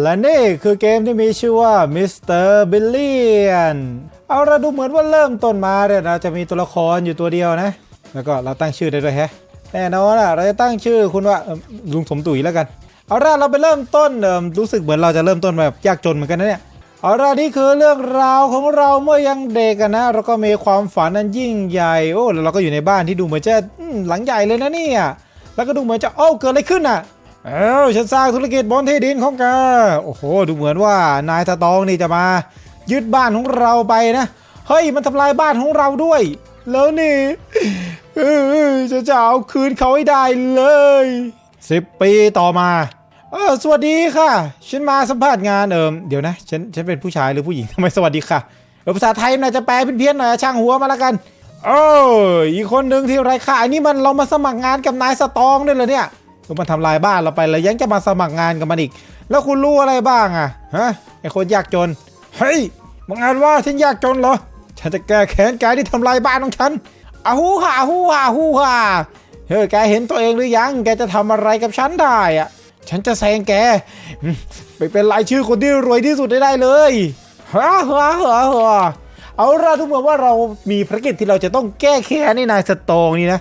และนี่คือเกมที่มีชื่อว่า Mr. Billion เอาเราดูเหมือนว่าเริ่มต้นมาเนี่ยเราจะมีตัวละครอยู่ตัวเดียวนะ แล้วก็เราตั้งชื่อได้ด้วยแฮะ แน่นอนอะเราจะตั้งชื่อคุณว่าลุงสมตุ๋ยแล้วกัน เอาล่ะเราไปเริ่มต้นเอิ่มรู้สึกเหมือนเราจะเริ่มต้นแบบยากจนเหมือนกันนะเนี่ย เอาล่ะนี่คือเรื่องราวของเราเมื่อยังเด็กกันนะ เราก็มีความฝันนั้นยิ่งใหญ่ โอ้แล้วเราก็อยู่ในบ้านที่ดูเหมือนจะอืมหลังใหญ่เลยนะเนี่ย แล้วก็ดูเหมือนจะโอ้าเกิดอะไรขึ้นอะ เอ้าฉันสร้างธุรกิจบนที่ดินของแกโอ้โห ดูเหมือนว่านายตาตองนี่จะมา ยึดบ้านของเราไปนะ เฮ้ย มันทำลายบ้านของเราด้วย แล้วนี่เออฉันจะเอาคืนเขาให้ได้เลยสิบปีต่อมา เออสวัสดีค่ะ ฉันมาสัมภาษณ์งานเอิมเดี๋ยวนะ ฉัน ฉันเป็นผู้ชายหรือผู้หญิงทำไมสวัสดีค่ะเออภาษาไทยน่าจะแปลเพี้ยนๆหน่อยช่างหัวมาแล้วกัน โอ้อีกคนหนึ่งที่ไรค่ะอันนี้มันเรามาสมัครงานกับนายสตองด้วยเหรอเนี่ย มันทำลายบ้านเราไปแล้วยังจะมาสมัครงานกับมันอีก แล้วคุณรู้อะไรบ้างอะฮะไอคนยากจน เฮ้ยมึงอ่านว่าฉันยากจนเหรอ ฉันจะแก้แค้นแกที่ทำลายบ้านของฉันอาฮูฮ่าอาฮูฮ่าอาฮูฮ่าเฮ้ยแกเห็นตัวเองหรือยัง แกจะทำอะไรกับฉันได้อะฉันจะแซงแกไปเป็นรายชื่อคนที่รวยที่สุดได้ได้เลยฮ่าฮ่าฮ่าฮ่าเอาละทุกเมื่อว่าเรามีภารกิจที่เราจะต้องแก้แค้นในนายสตองนี่นะ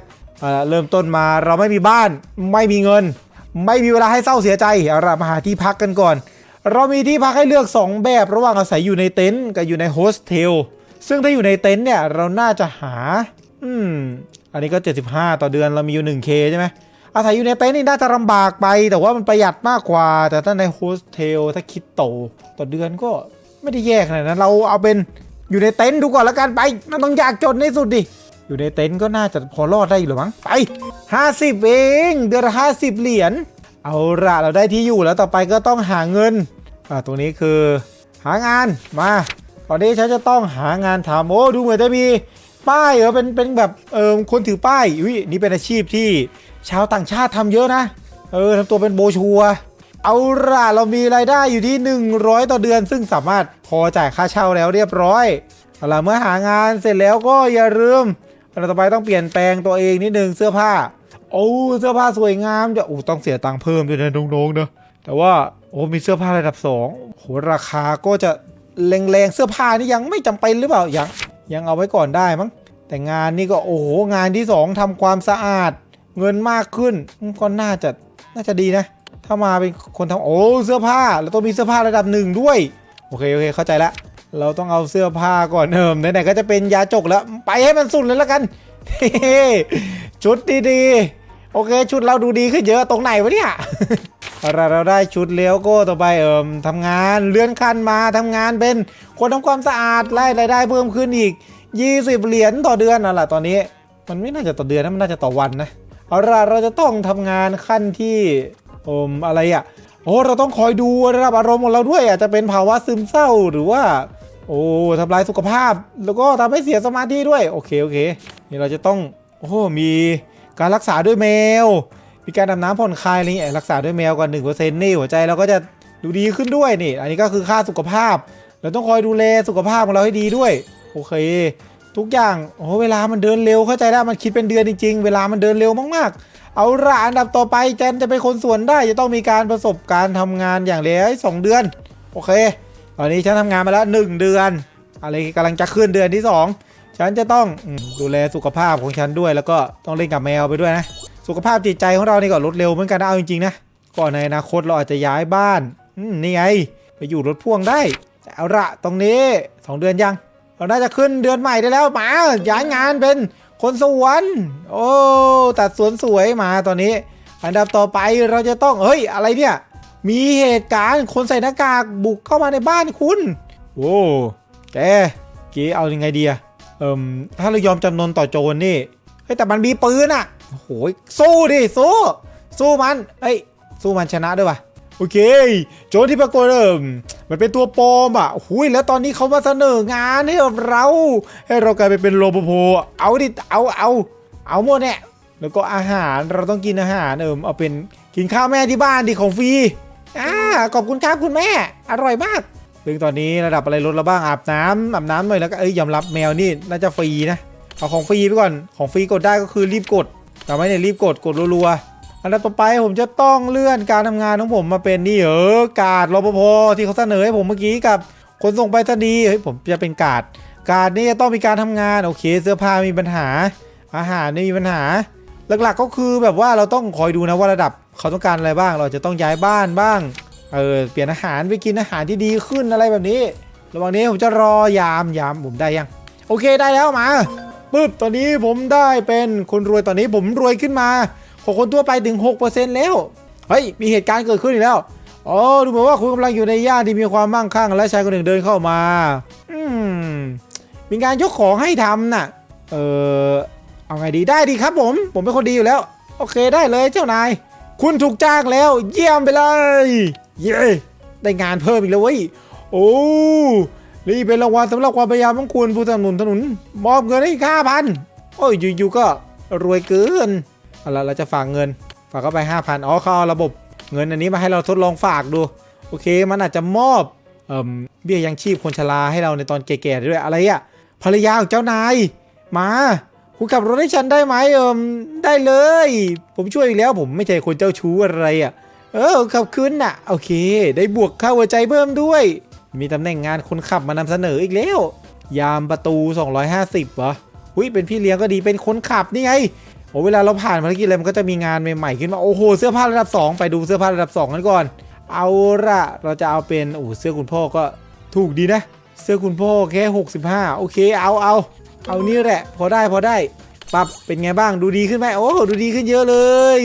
เริ่มต้นมาเราไม่มีบ้านไม่มีเงิน ไม่มีเวลาให้เศร้าเสียใจเอาละมาหาที่พักกันก่อน เรามีที่พักให้เลือก 2 แบบระหว่างอาศัยอยู่ในเต็นท์กับอยู่ในโฮสเทลซึ่งถ้าอยู่ในเต็นท์เนี่ยเราน่าจะหา อืม อันนี้ก็ 75 ต่อเดือนเรามีอยู่ 1K ใช่ไหมอาศัยอยู่ในเต็นท์นี่น่าจะลำบากไป แต่ว่ามันประหยัดมากกว่า แต่ถ้าในโฮสเทลถ้าคิดโตต่อเดือนก็ไม่ได้แย่ขนาดนั้นเราเอาเป็นอยู่ในเต็นท์ดูก่อนแล้วกันไปมันต้องอยากจนที่สุดดิ อยู่ในเต็นท์ก็น่าจะพอรอดได้อยู่หรือมั้งไป 50 เองเดือนละ50 เหรียญเอาละเราได้ที่อยู่แล้วต่อไปก็ต้องหาเงินอ่าตรงนี้คือ หางานมาตอนนี้ฉันจะต้องหางานทำโอ้ดูเหมือนจะมีป้ายเออเป็นเป็นแบบเออคนถือป้ายอุ้ยนี่เป็นอาชีพที่ชาวต่างชาติทำเยอะนะ เออทำตัวเป็นโบชัวเอาละเรามีรายได้อยู่ที่ 100 ต่อเดือน ซึ่งสามารถพอจ่ายค่าเช่าแล้วเรียบร้อยเอาละเมื่อหางานเสร็จแล้วก็อย่าลืม เราต่อไปต้องเปลี่ยนแปลงตัวเองนิดนึงเสื้อผ้า โอ้เสื้อผ้าสวยงามจะโอ้ต้องเสียตังค์เพิ่มด้วยนะน้องๆเนอะแต่ว่าโอ้มีเสื้อผ้าระดับ2โหราคาก็จะแรงๆเสื้อผ้านี่ยังไม่จำเป็นหรือเปล่ายังยังเอาไว้ก่อนได้มั้งแต่งานนี่ก็โอ้โหงานที่สองทำความสะอาด เงินมากขึ้นก็น่าจะน่าจะดีนะ ถ้ามาเป็นคนทำโอ้เสื้อผ้าเราต้องมีเสื้อผ้าระดับหนึ่งด้วยโอเคโอเคเข้าใจละ เราต้องเอาเสื้อผ้าก่อนเอิมไหนๆก็จะเป็นยาจกแล้ว ไปให้มันสุดเลยและกันชุดดีๆ โอเค ชุดเราดูดีขึ้นเยอะตรงไหนวะเนี่ยเอาล่ะเราได้ชุดเลี้ยวโก้ต่อไปเอิมทำงานเลื่อนขั้นมาทำงานเป็นคนทำความสะอาดไล่รายได้เพิ่มขึ้นอีก 20 เหรียญต่อเดือนนั่นแหละตอนนี้ มันไม่น่าจะต่อเดือนนะมันน่าจะต่อวันนะเอาล่ะเราจะต้องทำงานขั้นที่เอมอะไรอะ่ะโอ้เราต้องคอยดูระดับอารมณ์ของเราด้วยอาจจะเป็นภาวะซึมเศร้าหรือว่า โอ้ทำลายสุขภาพ แล้วก็ทำให้เสียสมาธิด้วย โอเค โอเค นี่เราจะต้อง โอ้มีการรักษาด้วยแมว มีการดำน้ำผ่อนคลายอะไรเงี้ยรักษาด้วยแมวก่อนหนึ่งเปอร์เซ็นต์นี่หัวใจเราก็จะดูดีขึ้นด้วยนี่ อันนี้ก็คือค่าสุขภาพ เราต้องคอยดูแลสุขภาพของเราให้ดีด้วย โอเค ทุกอย่าง โอ้เวลามันเดินเร็ว เข้าใจได้ มันคิดเป็นเดือนจริง ๆ เวลามันเดินเร็วมากๆ เอาละอันดับต่อไปแจนจะเป็นคนส่วนได้ จะต้องมีการประสบการณ์ทำงานอย่างเร็วสองเดือน โอเค ตอนนี้ฉันทำงานมาแล้ว 1 เดือน อะไรกำลังจะขึ้นเดือนที่ 2 ฉันจะต้องดูแลสุขภาพของฉันด้วย แล้วก็ต้องเล่นกับแมวไปด้วยนะ สุขภาพจิตใจของเรานี่ก็ลดเร็วเหมือนกันนะเอาจริงๆนะก่อนในอนาคตเราอาจจะย้ายบ้านนี่ไง ไปอยู่รถพ่วงได้แต่เอาละตรงนี้ 2 เดือนยัง เราน่าจะขึ้นเดือนใหม่ได้แล้วมาย้ายงานเป็นคนสวนโอ้ตัดสวนสวยมาตอนนี้ อันดับต่อไปเราจะต้องเฮ้ยอะไรเนี่ย มีเหตุการณ์คนใส่หน้ากากบุกเข้ามาในบ้านคุณโอ้แกเก๋เอายังไงดีอะเอิมถ้าเรายอมจำนนต่อโจรนี่เฮ้ยแต่มันมีปืนอะโอ้โหสู้ดิสู้สู้มันเฮ้ยสู้มันชนะด้วยวะโอเค โจรที่ปรากฏเอิมมันเป็นตัวปลอมอะหุยแล้วตอนนี้เขามาเสนองานให้กับเรา ให้เรากลายไปเป็นโรปภเอาดิเอาเอาเอาหมดเนี่ยแล้วก็อาหารเราต้องกินอาหารเอิมเอาเป็นกินข้าวแม่ที่บ้านดิของฟรี อ่าขอบคุณครับคุณแม่ อร่อยมากซึ่งตอนนี้ระดับอะไรลดแล้วบ้างอาบน้ำอาบน้ำหน่อยแล้วก็เอ้ยยอมรับแมวนี่น่าจะฟรีนะเอาของฟรีไปก่อนของฟรีกดได้ก็คือรีบกดจำไว้เนี่ยรีบกดกดรัวๆอันดับต่อไปผมจะต้องเลื่อนการทำงานของผมมาเป็นนี่เออการดรปภที่เขาเสนอให้ผมเมื่อกี้กับคนส่งไปรษณีย์เฮ้ยผมจะเป็นการดการดนี่จะต้องมีการทำงานโอเค เสื้อผ้ามีปัญหา อาหารไม่มีปัญหา หลักๆก็คือแบบว่าเราต้องคอยดูนะว่าระดับ เขาต้องการอะไรบ้างเราจะต้องย้ายบ้านบ้าง เออเปลี่ยนอาหารไปกินอาหารที่ดีขึ้นอะไรแบบนี้ ระหว่างนี้ผมจะรอยามยามผมได้ยัง โอเคได้แล้วมาปึ๊บตอนนี้ผมได้เป็นคนรวยตอนนี้ผมรวยขึ้นมาของคนทั่วไปถึง 6%แล้ว เฮ้ย มีเหตุการณ์เกิดขึ้นอีกแล้วอ๋อดูเหมือนว่าคุณกำลังอยู่ในย่านที่มีความมั่งคั่ง และชายคนหนึ่งเดินเข้ามา อืม มีการยกของให้ทำน่ะ เออเอาไงดีได้ดีครับผม ผมเป็นคนดีอยู่แล้ว โอเคได้เลยเจ้านาย คุณถูกจ้างแล้ว เยี่ยมไปเลย เย้ได้งานเพิ่มอีกแล้วเว้ยโอ้นี่เป็นรางวัลสำหรับความพยายามของคุณผู้สนับสนุนถนนมอบเงินให้ห้าพันโอ้ยอยู่ๆก็รวยเกินเอาละเราจะฝากเงิน ฝากเข้าไปห้าพันอ๋อเขาเอาระบบเงินอันนี้มาให้เราทดลองฝากดู โอเค มันอาจจะมอบเอ่มเบี้ยยังชีพคนชราให้เราในตอนแก่ๆด้วยอะไรอะภรรยาของเจ้านายมา คุณขับรถให้ฉันได้ไหมเอิมได้เลย ผมช่วยอีกแล้วผมไม่ใช่คนเจ้าชู้อะไรอะเออขับขึ้นน่ะ โอเค ได้บวกค่าหัวใจเพิ่มด้วย มีตำแหน่งงานคนขับมานำเสนออีกแล้ว ยามประตู 250วะหุยเป็นพี่เลี้ยงก็ดีเป็นคนขับนี่ไงโอ้เวลาเราผ่านภารกิจอะไรมันก็จะมีงานใหม่ๆขึ้นมาโอ้โหเสื้อผ้าระดับ 2 ไปดูเสื้อผ้าระดับ2กันก่อน เอาละเราจะเอาเป็นโอ้เสื้อคุณพ่อก็ถูกดีนะ เสื้อคุณพ่อแค่65โอเคเอาเอา เอานี่แหละ พอได้พอได้ปรับเป็นไงบ้างดูดีขึ้นไหมโอ้ดูดีขึ้นเยอะเลย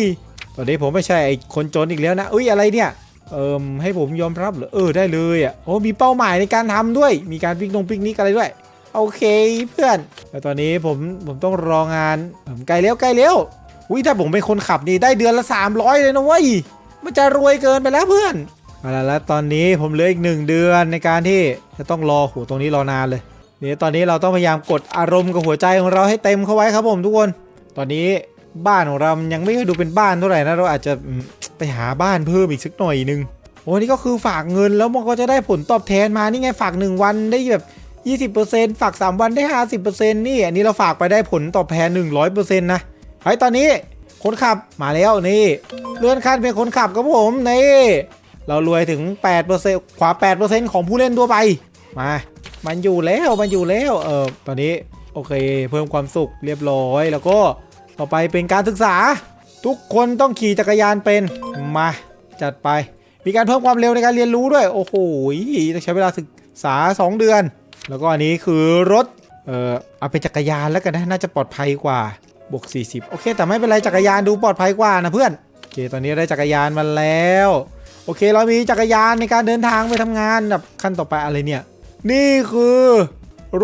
ตอนนี้ผมไม่ใช่ไอ้คนจนอีกแล้วนะเอ้ยอะไรเนี่ยเอิมให้ผมยอมรับเหรอเออได้เลยอะโอ้มีเป้าหมายในการทำด้วย มีการปิกนงปิกนิกอะไรด้วย โอเคเพื่อนแต่ตอนนี้ผมผมต้องรองานเอิ่มใกลแล้วใกลแล้วอุ้ยถ้าผมเป็นคนขับนี่ได้เดือนละ 300 เลยนะเว้ยมันจะรวยเกินไปแล้วเพื่อนเอาละแล้วตอนนี้ผมเหลืออีกหนึ่งเดือนในการที่จะต้องรอโหตรงนี้รอนานเลย เนี่ตอนนี้เราต้องพยายามกดอารมณ์กับหัวใจของเราให้เต็มเข้าไว้ครับผมทุกคน ตอนนี้บ้านของเรายังไม่ค่อยดูเป็นบ้านเท่าไหร่นะเราอาจจะไปหาบ้านเพิ่มอีกสักหน่อยนึงโอ้นี่ก็คือฝากเงินแล้วมันก็จะได้ผลตอบแทนมานี่ไงฝาก 1 วันได้แบบ 20%ฝาก 3 วันได้ 50%นี่อันนี้เราฝากไปได้ผลตอบแทน 100%นะไอ้ตอนนี้คนขับมาแล้วนี่เลื่อนขั้นเป็นคนขับครับผมนี่เรารวยถึง8%ขวา8%ของผู้เล่นทั่วไปมา มันอยู่แล้วมันอยู่แล้วเออตอนนี้โอเค เพิ่มความสุขเรียบร้อย แล้วก็ต่อไปเป็นการศึกษา ทุกคนต้องขี่จักรยานเป็นมาจัดไป มีการเพิ่มความเร็วในการเรียนรู้ด้วย โอ้โหต้องใช้เวลาศึกษา 2 เดือน แล้วก็อันนี้คือรถเออเอาเป็นจักรยานแล้วกันนะน่าจะปลอดภัยกว่าบวก40 โอเค แต่ไม่เป็นไรจักรยานดูปลอดภัยกว่านะเพื่อนโอเคตอนนี้ได้จักรยานมาแล้ว โอเคเรามีจักรยานในการเดินทางไปทำงานแบบขั้นต่อไปอะไรเนี่ย นี่คือ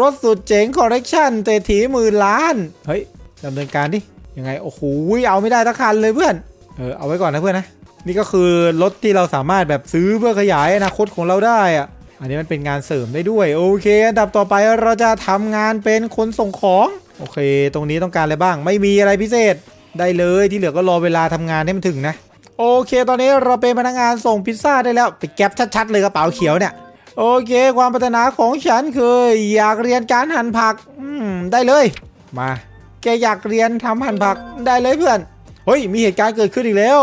รถสุดเจ๋งคอร์เรคชั่นเตถีหมื่นล้าน เฮ้ยดำเนินการดิ ยังไง โอ้โหเอาไม่ได้ทักคันเลยเพื่อน เออ เอาไว้ก่อนนะเพื่อนนะ นี่ก็คือรถที่เราสามารถแบบซื้อเพื่อขยายอนาคตของเราได้อะอันนี้มันเป็นงานเสริมได้ด้วย โอเคอันดับต่อไปเราจะทำงานเป็นคนส่งของ โอเค ตรงนี้ต้องการอะไรบ้าง ไม่มีอะไรพิเศษ ได้เลยที่เหลือก็รอเวลาทำงานให้มันถึงนะ โอเค ตอนนี้เราเป็นพนักงานส่งพิซซ่าได้แล้ว ไปแก็บชัดๆเลยกระเป๋าเขียวเนี่ย โอเค ความปรารถนาของฉันคืออยากเรียนการหั่นผักอืมได้เลย มาแกอยากเรียนทำหั่นผักได้เลยเพื่อนเฮ้ยมีเหตุการณ์เกิดขึ้นอีกแล้ว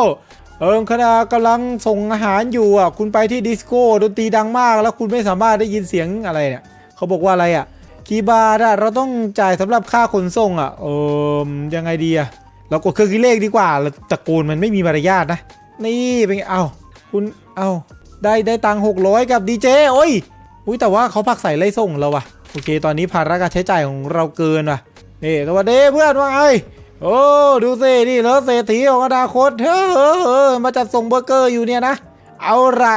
เอิมขณะกำลังส่งอาหารอยู่อะ คุณไปที่ดิสโก้ดนตรีดังมาก แล้วคุณไม่สามารถได้ยินเสียงอะไรเนี่ยเขาบอกว่าอะไรอะกี่บาทอะเราต้องจ่ายสำหรับค่าขนส่งอะเออยังไงดีอะเรากดเครื่องคิดเลขดีกว่าเราตะโกนมันไม่มีมารยาทนะ นี่เป็นไงเอ้าคุณเอ้า ได้ได้ตังหกร้อยกับดีเจโอ้ยอุ้ยแต่ว่าเขาพักใส่ไล่ส่งเราว่ะโอเค ตอนนี้ภาระการใช้จ่ายของเราเกินว่ะนี่สวัสดีเพื่อนว่าไงโอ้ดูสินี่แล้วเศรษฐีของอนาคตเฮ้อเออมาจัดส่งเบอร์เกอร์อยู่เนี่ยนะเอาละ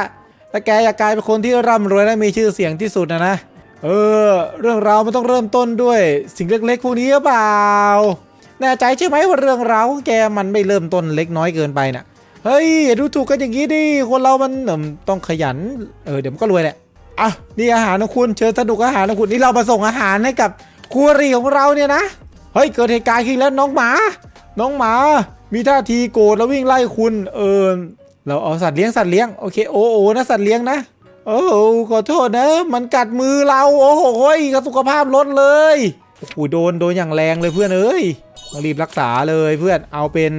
ถ้าแกอยากกลายเป็นคนที่ร่ำรวยและมีชื่อเสียงที่สุดนะนะเออ เรื่องราวมันต้องเริ่มต้นด้วยสิ่งเล็กๆ พวกนี้หรือเปล่า แน่ใจใช่ไหมว่าเรื่องราวของแกมันไม่เริ่มต้นเล็กน้อยเกินไปน่ะ เฮ้ยดูถูกกันอย่างนี้ดิคนเรามันเอิ่มต้องขยันเออเดี๋ยวมันก็รวยแหละอะนี่อาหารของคุณเชิญสนุกอาหารของคุณนี่เรามาส่งอาหารให้กับครัวรีของเราเนี่ยนะเฮ้ยเกิดเหตุการณ์ขึ้นแล้วน้องหมา น้องหมา มีท่าทีโกรธแล้ววิ่งไล่คุณ เออเราเอาสัตว์เลี้ยงสัตว์เลี้ยงโอเคโอ้โอนะสัตว์เลี้ยงนะโอ้ขอโทษนะ มันกัดมือเราโอ้โหเฮ้ยสุขภาพลดเลยโอ้โหโดนโดนอย่างแรงเลยเพื่อนเอ้ยต้องรีบรักษาเลยเพื่อนเอาเป็น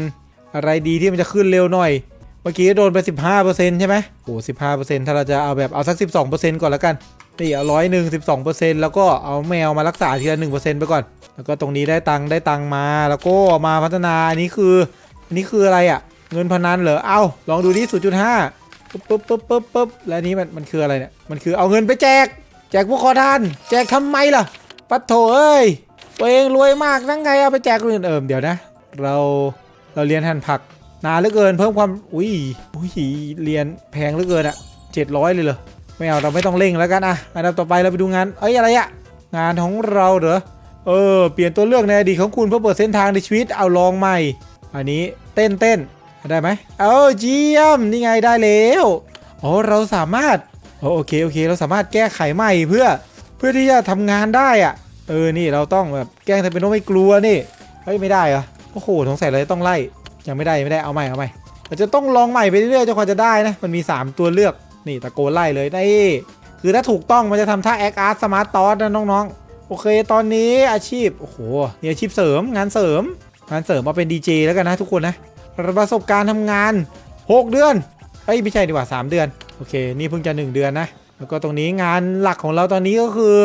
อะไรดีที่มันจะขึ้นเร็วหน่อย เมื่อกี้โดนไป 15%ใช่ไหมโอ้สิถ้าเราจะเอาแบบเอาสัก 12%ก่อนแล้วกันนี่เอาร้อยหนึ่งสิบสองเปอร์เซ็นต์แล้วก็เอาแมวมารักษาทีละหนึ่งเปอร์เซ็นต์ไปก่อน แล้วก็ตรงนี้ได้ตังค์ได้ตังค์มา แล้วก็มาพัฒนา อันนี้คือ อันนี้คืออะไรอะ่ะ เงินพนันเหรอ เอ้า ลองดูที่ศูนย์จุดห้าปุ๊บปุ๊บปุ๊บปุ๊บปุ๊บแล้วนี้มันมันคืออะไรเนี่ย มันคือเอาเงินไปแจก แจกพวกขอทาน แจกทำไมล่ะ ปัดโถเอ้ยตัวเองรวยมากนั่งไงเอาไปแจกคนอื่นเอิมเดี๋ยวนะ เรา เราเรียนหั่นผักนานเหลือเกินเพิ่มความอุ้ยอุ้ยเรียนแพงเหลือเกินอะเจ็ดร้อยเลยเหรอไม่เอาเราไม่ต้องเร่งแล้วกันอะอันดับต่อไปเราไปดูงานเอ้ยอะไรอะงานของเราเหรอเออเปลี่ยนตัวเลือกในอดีตของคุณเพื่อเปิดเส้นทางในชีวิตเอาลองใหม่ อันนี้เต้นเต้นได้ไหมเออเจียมนี่ไงได้แล้วอ๋อเราสามารถอ๋อโอเคโอเค เราสามารถแก้ไขใหม่เพื่อเพื่อที่จะทำงานได้อะเออนี่เราต้องแบบแกล้งทำเป็นว่าไม่กลัวนี่เฮ้ยไม่ได้เหรอ โอ้โหสงสัยเราจะต้องไล่ยังไม่ได้ไม่ได้เอาใหม่เอาใหม่เราจะต้องลองใหม่ไปเรื่อยๆจนกว่าจะได้นะมันมี 3 ตัวเลือกนี่ตะโกนไล่เลยได้คือถ้าถูกต้องมันจะทำท่าแอคอาร์ตสมาร์ตตอสนะน้องๆ โอเคตอนนี้อาชีพ โอ้โหนี่อาชีพเสริมงานเสริม งานเสริมมาเป็นดีเจแล้วกันนะทุกคนนะประสบการณ์ทำงาน 6 เดือนเอ้ยไม่ใช่ดีกว่า 3 เดือน โอเค นี่เพิ่งจะ 1 เดือนนะ แล้วก็ตรงนี้งานหลักของเราตอนนี้ก็คือ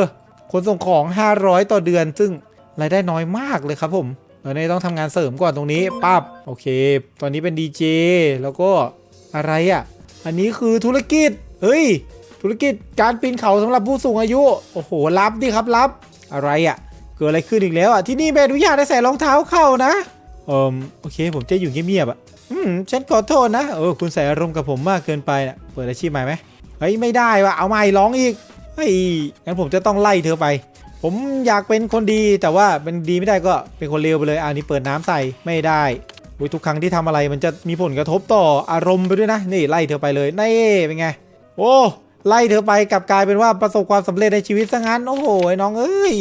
ขนส่งของ 500 ต่อเดือน ซึ่งรายได้น้อยมากเลยครับผม ตอนนี้ต้องทำงานเสริมก่อนตรงนี้ปั๊บโอเค ตอนนี้เป็นดีเจแล้วก็อะไรอะ่ะ อันนี้คือธุรกิจ เฮ้ย ธุรกิจการปีนเขาสำหรับผู้สูงอายุ โอ้โห รับดิครับรับ อะไรอะ่ะ เกิดอะไรขึ้นอีกแล้วอะ ที่นี่ไม่อนุญาตให้ใส่รองเท้าเข้านะเอ่มโอเค ผมจะอยู่เงียบๆอะ อืม ฉันขอโทษนะ เออ คุณใส่อารมณ์กับผมมากเกินไปนะเปิดอาชีพใหม่ไหมเฮ้ย ไม่ได้ว่ะ เอาใหม่ร้องอีก เฮ้ย งั้นผมจะต้องไล่เธอไป ผมอยากเป็นคนดีแต่ว่าเป็นดีไม่ได้ก็เป็นคนเลวไปเลยอันนี้เปิดน้ำใส่ไม่ได้อุ๊ยทุกครั้งที่ทำอะไรมันจะมีผลกระทบต่ออารมณ์ไปด้วยนะ นี่ไล่เธอไปเลยนี่เป็นไง โอ้ไล่เธอไปกลับกลายเป็นว่าประสบความสำเร็จในชีวิตซะงั้นโอ้โหน้องเอ้ย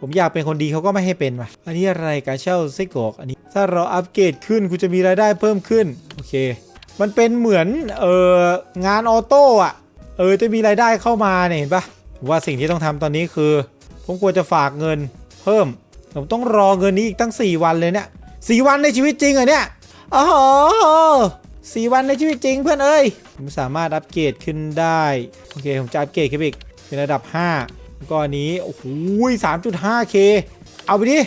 ผมอยากเป็นคนดีเขาก็ไม่ให้เป็นว่ะอันนี้อะไรการเช่าไส้กรอกอันนี้ ถ้าเราอัปเกรดขึ้นคุณจะมีรายได้เพิ่มขึ้นโอเค มันเป็นเหมือนเอองานออโต้อะเออจะมีรายได้เข้ามาเนี่ยเห็นปะว่าสิ่งที่ต้องทำตอนนี้คือ ผมควจะฝากเงินเพิ่ม ผมต้องรอเงินนี้อีกตั้ง 4 วันเลยเนี่ยสวันในชีวิตจริงเหรอเนี่ยโอ๋อสี่วันในชีวิตจริงเพื่อนเอ้ย ผมสามารถอัปเกรดขึ้นได้ โอเค ผมจะอัปเกรดขึ้นไปอีก เป็นระดับ5แล้วก็อันนี้ โอ้โห 3.5k เอาไปดิ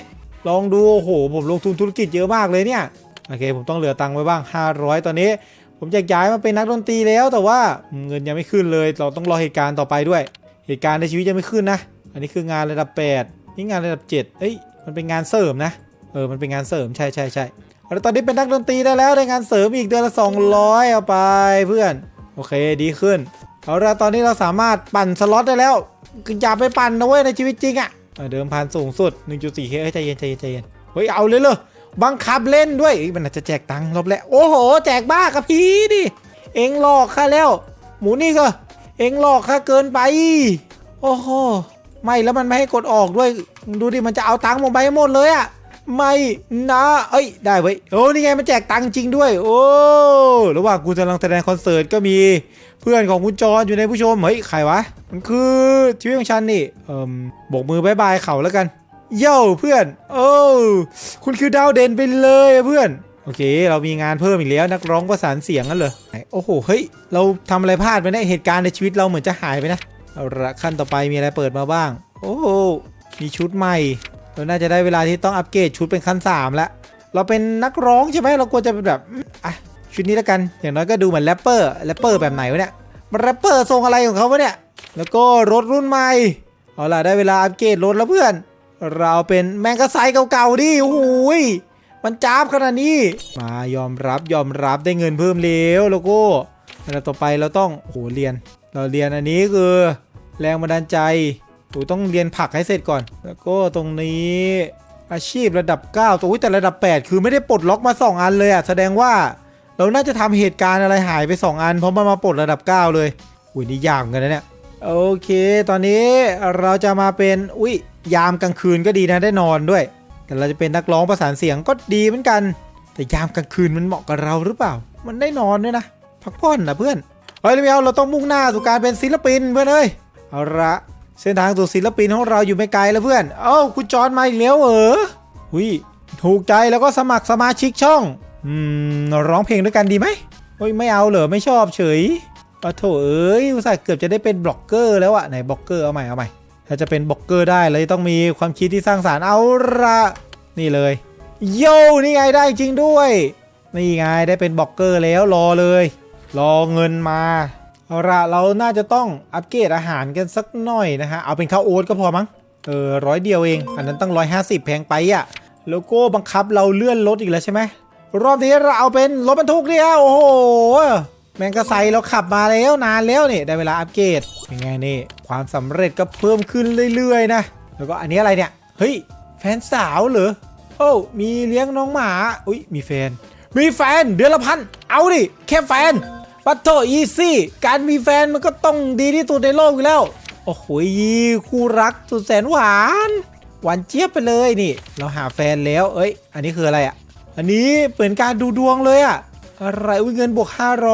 ลองดู โอ้โห ผมลงทุนธุรกิจเยอะมากเลยเนี่ย โอเค ผมต้องเหลือตังค์ไว้บ้าง 500 ตอนนี้ ผมอยากย้ายมาเป็นนักดนตรีแล้ว แต่ว่าเงินยังไม่ขึ้นเลย เราต้องรอเหตุการณ์ต่อไปด้วย เหตุการณ์ในชีวิตยังไม่ขึ้นนะ อันนี้คืองานระดับ 8 นี่งานระดับ 7 เอ้ย มันเป็นงานเสริมนะ เออ มันเป็นงานเสริม ใช่ใช่ใช่แล้วตอนนี้เป็นนักดนตรีได้แล้วได้งานเสริมอีกเดือนละ 200 เอาไปเพื่อน โอเค ดีขึ้น เอาละตอนนี้เราสามารถปั่นสล็อตได้แล้ว อย่าไปปั่นนะเว้ยในชีวิตจริงอะ่ะ เดิมพันสูงสุด 1.4k เฮ้ยใจเย็นใจเย็นใจเย็น เฮ้ย เอาเลยเลยบังคับเล่นด้วย มันอาจจะแจกตังค์รอบแรกโอ้โห แจกบ้ากับพี่ดิ เอ็งหลอกข้าแล้ว หมูนี่ก็ เอ็งหลอกข้าเกินไป โอ้โห ไม่แล้วมันไม่ให้กดออกด้วย ดูดิมันจะเอาตังค์ผมไปหมดเลยอะไม่นะเอ้ย ได้เว้ยโอ้นี่ไงมันแจกตังค์จริงด้วย โอ้ระหว่างกูกำลังแสดงคอนเสิร์ตก็มีเพื่อนของคุณจอนอยู่ในผู้ชมเฮ้ยใครวะมันคือชีวิตของฉันนี่เอ่มบกมือบายบายเขาแล้วกันเย้เพื่อน โอ้คุณคือดาวเด่นไปเลยเพื่อนโอเค เรามีงานเพิ่มอีกแล้วนักร้องประสานเสียงนั่นเหรอโอ้โหเฮ้ยเราทำอะไรพลาดไปเนี่ยเหตุการณ์ในชีวิตเราเหมือนจะหายไปนะ เอาละขั้นต่อไปมีอะไรเปิดมาบ้าง โอ้โหมีชุดใหม่เราน่าจะได้เวลาที่ต้องอัปเกรดชุดเป็นขั้น3แล้วเราเป็นนักร้องใช่ไหมเราควรจะเป็นแบบอะชุดนี้แล้วกันอย่างน้อยก็ดูเหมือนแรปเปอร์แรปเปอร์แบบไหนวะเนี่ยมันแรปเปอร์ทรงอะไรของเขาวะเนี่ยแล้วก็รถรุ่นใหม่เอาล่ะได้เวลาอัปเกรดรถแล้วเพื่อน เราเป็นแมงกะไซเก่าๆดิโอ้โหยมันจ้าบขนาดนี้ มายอมรับยอมรับได้เงินเพิ่มเร็วแล้วก็อันดับต่อไปเราต้องโอ้โหเรียน เราเรียนอันนี้คือแรงบันดาลใจโอ้ต้องเรียนผักให้เสร็จก่อน แล้วก็ตรงนี้อาชีพระดับ9ตัวอุ๊ยแต่ระดับ 8 คือไม่ได้ปลดล็อกมา 2 อันเลยอะแสดงว่าเราน่าจะทำเหตุการณ์อะไรหายไป 2 อัน เพราะมันมาปลดระดับ 9 เลย อุ้ยนี่ยากเหมือนกันนะเนี่ย โอเค ตอนนี้เราจะมาเป็น อุ้ยยามกลางคืนก็ดีนะได้นอนด้วย แต่เราจะเป็นนักร้องประสานเสียงก็ดีเหมือนกัน แต่ยามกลางคืนมันเหมาะกับเราหรือเปล่า มันได้นอนด้วยนะ พักผ่อนนะเพื่อน เฮ้ยไม่เอาเราต้องมุ่งหน้าสู่การเป็นศิลปินเพื่อนเอ้ยเอาละเส้นทางสู่ศิลปินของเราอยู่ไม่ไกลแล้วเพื่อน เอ้าคุณจอนมาอีกแล้วเหรอหุยถูกใจแล้วก็สมัครสมาชิกช่อง อืมร้องเพลงด้วยกันดีไหมโอ้ยไม่เอาเหรอไม่ชอบเฉยปะโถเอ้ยอุตส่าห์เกือบจะได้เป็นบล็อกเกอร์แล้วอะไหนบล็อกเกอร์เอาใหม่เอาใหม่ถ้าจะเป็นบล็อกเกอร์ได้เลยต้องมีความคิดที่สร้างสารรค์เอาละนี่เลยโย่นี่ไงได้จริงด้วยนี่ไงได้เป็นบล็อกเกอร์แล้วรอเลย รอเงินมาเอาละเราน่าจะต้องอัปเกรดอาหารกันสักหน่อยนะฮะ เอาเป็นข้าวโอ๊ตก็พอมั้ง เออร้อยเดียวเอง อันนั้นตั้งร้อยห้าสิบแพงไปอะแล้วก็บังคับเราเลื่อนรถอีกแล้วใช่ไหม รอบนี้เราเอาเป็นรถบรรทุกเนี่ยโอ้โห แมงกะไซเราขับมาแล้วนานแล้วนี่ได้เวลาอัปเกรดเป็นไงนี่ ความสำเร็จก็เพิ่มขึ้นเรื่อยๆนะ แล้วก็อันนี้อะไรเนี่ย เฮ้ยแฟนสาวเหรอ โอ้มีเลี้ยงน้องหมา อุ้ยมีแฟน มีแฟนเดือนละพัน เอาดิแค่แฟน ปัตโตอีซี่ การมีแฟนมันก็ต้องดีที่สุดในโลกอยู่แล้ว โอ้โหคู่รักสุดแสนหวาน หวานเจี๊ยบไปเลยนี่ เราหาแฟนแล้ว เอ้ย อันนี้คืออะไรอะ อันนี้เหมือนการดูดวงเลยอะ อะไรอุ้ยเงินบวก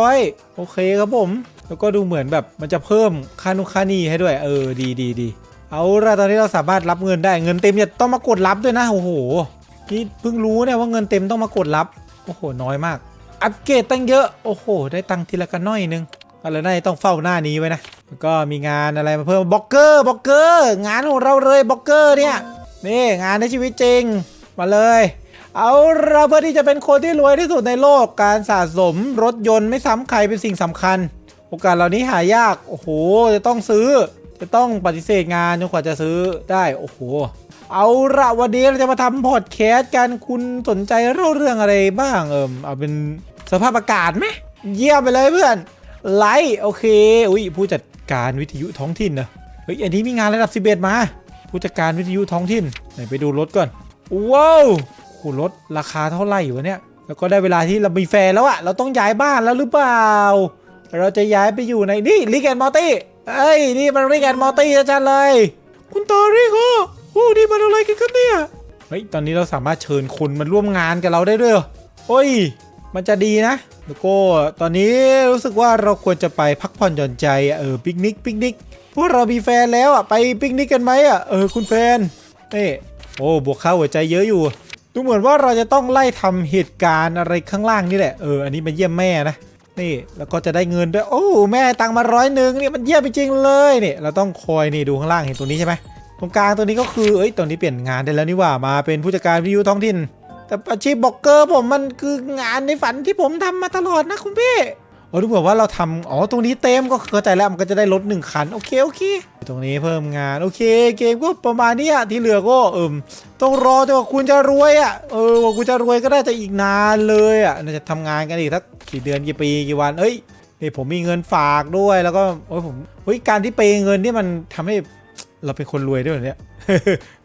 500 โอเคครับผม แล้วก็ดูเหมือนแบบมันจะเพิ่มค่านุค่าหนี่ให้ด้วย เออ ดีดีดี เอาละตอนนี้เราสามารถรับเงินได้ เงินเต็มจะต้องมากดรับด้วยนะ โอ้โห นี่เพิ่งรู้เนี่ยว่าเงินเต็มต้องมากดรับ โอ้โห น้อยมาก อัปเกรดตั้งเยอะ โอ้โห ได้ตังทีละกันน้อยนึงอะไรน่าจะต้องเฝ้าหน้านี้ไว้นะแล้วก็มีงานอะไรมาเพิ่มบล็อกเกอร์บล็อกเกอร์งานของเราเลยบล็อกเกอร์เนี่ยนี่งานในชีวิตจริงมาเลย เอาเราเพื่อที่จะเป็นคนที่รวยที่สุดในโลกการสะสมรถยนต์ไม่ซ้ำใครเป็นสิ่งสำคัญ โอกาสเหล่านี้หายาก โอ้โห จะต้องซื้อ จะต้องปฏิเสธงานจนกว่าจะซื้อได้ โอ้โห เอาละวันนี้เราจะมาทำพอดแคสต์กันคุณสนใจเล่าเรื่องอะไรบ้างเอิมเอาเป็นสภาพอากาศไหมเยี่ยมไปเลยเพื่อนไลท์โอเคอุ้ยผู้จัดการวิทยุท้องถิ่นนะเฮ้ยอันนี้มีงานระดับ 11 มา ผู้จัดการวิทยุท้องถิ่นไหนไปดูรถก่อนว้าวโหรถราคาเท่าไหร่วะเนี่ยแล้วก็ได้เวลาที่เรามีแฟนแล้วอะเราต้องย้ายบ้านแล้วหรือเปล่า เราจะย้ายไปอยู่ในนี่ลิกแอนมอร์ตี้เอ้ยนี่มันลิกแอนมอร์ตี้ชัดเลย คุณตอรี่ก็ โอ้นี่มันอะไรกันครับเนี่ย เฮ้ย ตอนนี้เราสามารถเชิญคนมาร่วมงานกับเราได้ด้วยเหรอโอ้ย มันจะดีนะแล้วก็ตอนนี้รู้สึกว่าเราควรจะไปพักผ่อนหย่อนใจเออปิกนิกปิกนิกพวกเรามีแฟนแล้วอะไปปิกนิกกันไหมอะเออคุณแฟนนี่โอ้บวกค่าหัวใจเยอะอยู่ดูเหมือนว่าเราจะต้องไล่ทำเหตุการณ์อะไรข้างล่างนี่แหละ เออ อันนี้มาเยี่ยมแม่นะ นี่ แล้วก็จะได้เงินด้วย โอ้ แม่ตังค์มาร้อยหนึ่งเนี่ยมันเยี่ยมจริงเลยเนี่ย เราต้องคอยนี่ดูข้างล่างเห็นตรงนี้ใช่ไหม ตรงกลางตัวนี้ก็คือเอ้ยตอนนี้เปลี่ยนงานได้แล้วนี่หว่ามาเป็นผู้จัดการวิทยุท้องถิ่น แต่อาชีพบล็อกเกอร์ผมมันคืองานในฝันที่ผมทำมาตลอดนะคุณพี่โอ้ดูเหมือว่าเราทำอ๋อตรงนี้เต็มก็เข้าใจแล้วมันก็จะได้ลดหนึ่งคันโอเคโอเค ตรงนี้เพิ่มงานโอเค เกมก็ประมาณนี้ที่เหลือก็เอิมต้องรอจนกว่าคุณจะรวยอะเออว่าคุณจะรวยก็ได้จะอีกนานเลยอะน่าจะทำงานกันอีกสักกี่เดือนกี่ปีกี่วันเอ้ยนี่ผมมีเงินฝากด้วยแล้วก็โอ้ยผมเฮ้ยการที่เปย์เงินนี่มันทำให้ เราเป็นคนรวยด้วยเนี่ย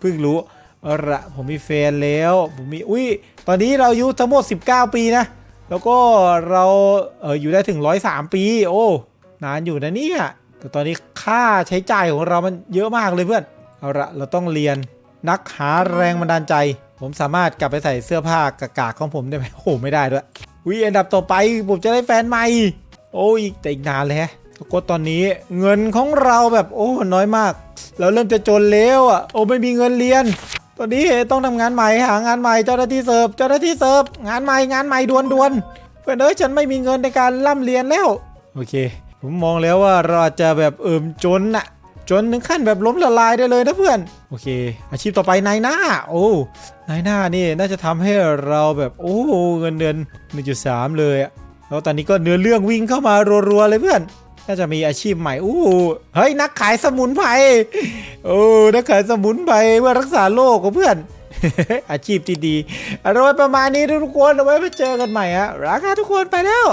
เพิ่งรู้เอาละผมมีแฟนแล้ว ผมมี อุ้ย ตอนนี้เราอายุทั้งหมด 19 ปีนะ แล้วก็เราเอออยู่ได้ถึง 103 ปี โอ้ นานอยู่นะเนี่ย แต่ตอนนี้ค่าใช้จ่ายของเรามันเยอะมากเลยเพื่อน เอาละเราต้องเรียนนักหาแรงบันดาลใจ ผมสามารถกลับไปใส่เสื้อผ้ากากๆของผมได้ไหมโอ้ไม่ได้ด้วยวิอันดับต่อไปผมจะได้แฟนใหม่ โอ้ยแต่อีกนานเลยฮะ ก็ตอนนี้เงินของเราแบบโอ้น้อยมาก เราเริ่มจะจนแล้วอะโอ้ไม่มีเงินเรียน ตอนนี้ต้องทำงานใหม่หางานใหม่เจ้าหน้าที่เสิร์ฟเจ้าหน้าที่เสิร์ฟงานใหม่งานใหม่ด่วนด่วนเพื่อนเอ้ยฉันไม่มีเงินในการร่ำเรียนแล้วโอเค ผมมองแล้วว่าเราจะแบบเอิมจนอะจนถึงขั้นแบบล้มละลายได้เลยนะเพื่อน โอเค อาชีพต่อไปนายหน้า โอ้นายหน้านี่น่าจะทำให้เราแบบโอ้เงินเดือน 1.3 เลยอะแล้วตอนนี้ก็เนื้อเรื่องวิ่งเข้ามารัวๆเลยเพื่อน น่าจะมีอาชีพใหม่อู้เฮ้ยนักขายสมุนไพรโอ้นักขายสมุนไพรเพื่อรักษาโรคกับเพื่อน อาชีพที่ดีเอาไว้ประมาณนี้ทุกคนเอาไว้ไปเจอกันใหม่ฮะรักนะทุกคนไปแล้ว